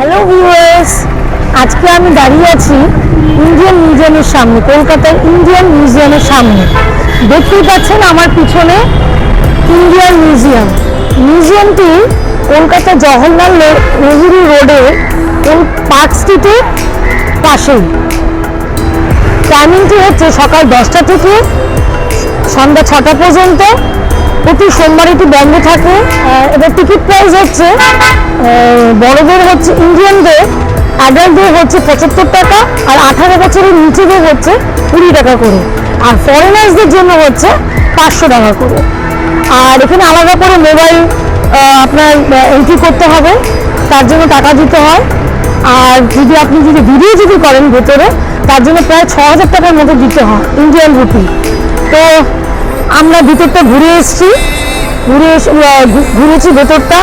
Viewers আজকে আমি দাঁড়িয়ে আছি ইন্ডিয়ান মিউজিয়ামের সামনে, কলকাতার ইন্ডিয়ান মিউজিয়ামের সামনে। দেখতেই পাচ্ছেন আমার পিছনে ইন্ডিয়ান মিউজিয়াম মিউজিয়ামটি কলকাতা জওহরলাল নেহেরু রোডের পার্ক স্ট্রিটের পাশেই। টাইমিংটি হচ্ছে সকাল দশটা থেকে সন্ধ্যা ছটা পর্যন্ত। প্রতি সোমবার এটি বন্ধ থাকে। এবার টিকিট প্রাইস হচ্ছে বড়দের হচ্ছে ইন্ডিয়ানদের অ্যাডাল্টদের হচ্ছে পঁচাত্তর টাকা আর আঠারো বছরের নিচেদের হচ্ছে কুড়ি টাকা করে। আর ফরেনার্সদের জন্য হচ্ছে পাঁচশো টাকা করে। আর এখানে আলাদা করে মোবাইল আপনার এন্ট্রি করতে হবে। তার জন্য টাকা দিতে হয়। আর যদি আপনি যদি ভিডিও যদি করেন ভেতরে, তার জন্য প্রায় ছ হাজার টাকার মতো দিতে হয় ইন্ডিয়ান রুপি তো আমরা ভিতরটা ঘুরে এসেছি। ঘুরে ঘুরেছি ভেতরটা।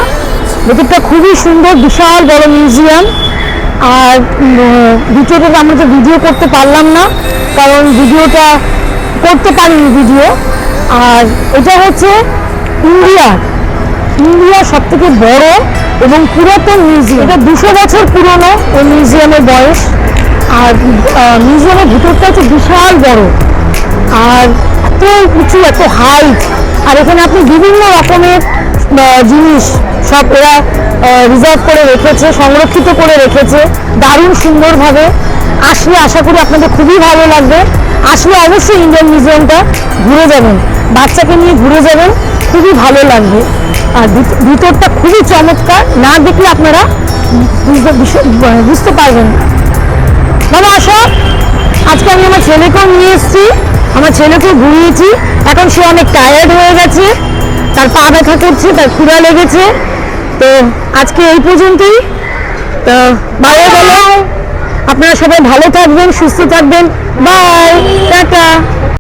ভেতরটা খুবই সুন্দর, বিশাল বড় মিউজিয়াম। আর ভিতরে আমরা তো ভিডিও করতে পারলাম না, কারণ ভিডিওটা করতে পারিনি ভিডিও। আর এটা হচ্ছে ইন্ডিয়ার ইন্ডিয়া সব থেকে বড় এবং পুরাতন মিউজিয়াম। এটা দুশো বছর পুরনো ওই মিউজিয়ামের বয়স। আর মিউজিয়ামের ভিতরটা হচ্ছে বিশাল বড়। আর উঁচু এত হাইট আর এখানে আপনি বিভিন্ন রকমের জিনিস সব এরা রিজার্ভ করে রেখেছে, সংরক্ষিত করে রেখেছে। দারুণ সুন্দরভাবে। আসলে আশা করি আপনাদের খুবই ভালো লাগবে। আসলে অবশ্যই ইন্ডিয়ান মিউজিয়ামটা ঘুরে যাবেন। বাচ্চাকে নিয়ে ঘুরে যাবেন, খুবই ভালো লাগবে। আর ভিতরটা খুবই চমৎকার। না দেখলে আপনারা বুঝতে পারবেন না। বাবা আসো, আজকে আমি আমার ছেলেকেও নিয়ে এসেছি। আমার ছেলেকে ঘুরিয়েছি, এখন সে অনেক টায়ার্ড হয়ে গেছে, তার পা ব্যথা করছে, তার খুঁড়া লেগেছে। তো আজকে এই পর্যন্তই। তো বাইরে বলো। আপনারা সবাই ভালো থাকবেন, সুস্থ থাকবেন। Bye tata.